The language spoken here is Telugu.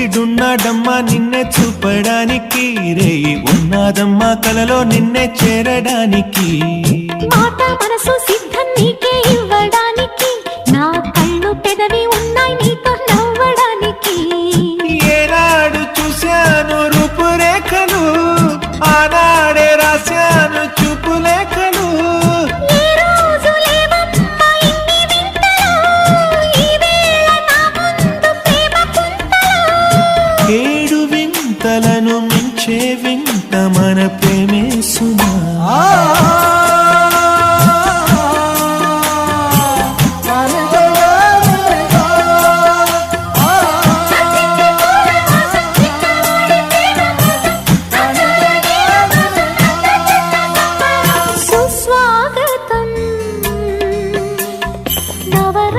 సూర్యుడున్నాడమ్మా నిన్నే చూపడానికి రేయి. ఉన్నాదమ్మా కలలో నిన్నే చేరడానికి. మాట మనసు సిద్ధం నీకే ఇవ్వడానికి. నా కళ్ళు పెదవి ఉన్నాయి నీతో నవ్వడానికి. ఏనాడు చూశాను రూపురేఖలు ఆనాడే వింతలను మించే వింత మన ప్రేమే సుస్వాగతం. నవర